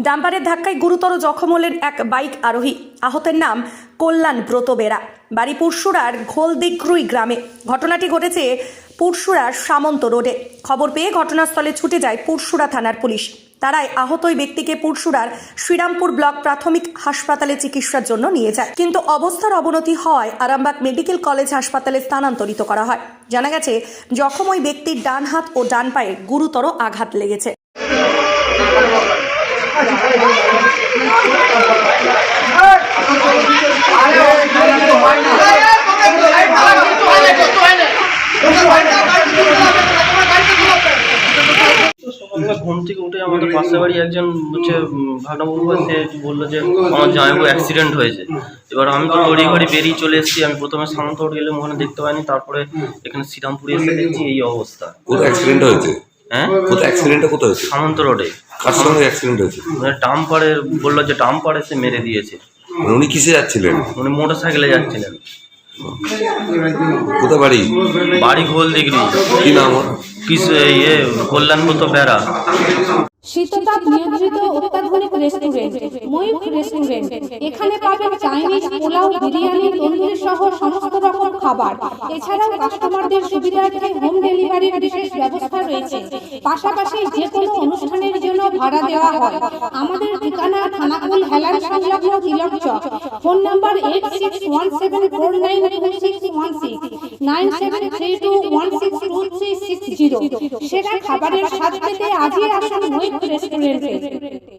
ডাম্পারের ধাক্কায় গুরুতর জখম হলেন এক বাইক আরোহী। আহতের নাম কল্যাণ ব্রত বেরা। বাড়ি পুরসুরার ঘোলদিগ্রুই গ্রামে। ঘটনাটি ঘটেছে পুরসুরার সামন্ত রোডে। খবর পেয়ে ঘটনাস্থলে ছুটে যায় পুরসুরা থানার পুলিশ। তারাই আহত ওই ব্যক্তিকে পুরসুরার শ্রীরামপুর ব্লক প্রাথমিক হাসপাতালে চিকিৎসার জন্য নিয়ে যায়। কিন্তু অবস্থার অবনতি হওয়ায় আরামবাগ মেডিকেল কলেজ হাসপাতালে স্থানান্তরিত করা হয়। জানা গেছে, জখম ওই ব্যক্তির ডান হাত ও ডান পায়ে গুরুতর আঘাত লেগেছে। ঘুম থেকে উঠে আমাদের পাশের বাড়ি একজন হচ্ছে ভাগনাবাবু সে বলল যে আমার জামাইবাবু অ্যাক্সিডেন্ট হয়েছে। এবার আমি তো তড়ি ঘড়ি বেরিয়ে চলে এসেছি আমি প্রথমে সামন্তর গেলাম ওখানে দেখতে পাইনি তারপরে এখানে শ্রীরামপুরে এসে দেখছি এই অবস্থা। কোথায় অ্যাক্সিডেন্ট হয়েছে? হ্যাঁ? কোথায় অ্যাক্সিডেন্টটা কোথায় হয়েছে? সামন্ত রোডে কার সঙ্গে অ্যাক্সিডেন্ট হয়েছে? মানে ডাম্পারে বলল যে ডাম্পারে সে মেরে দিয়েছে। মানে উনি কিসে যাচ্ছিলেন? উনি মোটর সাইকেলে যাচ্ছিলেন। কোথায় বাড়ি? বাড়ি গোল দিগরি কি নাম ইয়ে নিয়ন্ত্রিত অত্যাধুনিক restaurant Mayukh restaurant Chinese pulao, biryani, tandoori সহ সমস্ত রকম খাবার। এছাড়াও কাস্টমারদের সুবিধার্থে হোম ডেলিভারির বিশেষ ব্যবস্থা রয়েছে। পাশাপাশি যে কোনো অনুষ্ঠানের জন্য ভাড়া দেওয়া হয়। আমাদের ঠিকানা থানাকুল হেলান সংলগ্ন Tilak Chak. Phone number eight six one seven four nine two six one six nine seven three two one six three six zero. সেরা খাবারের স্বাদ পেতে আজই আসুন মৈত্র রেস্টুরেন্টে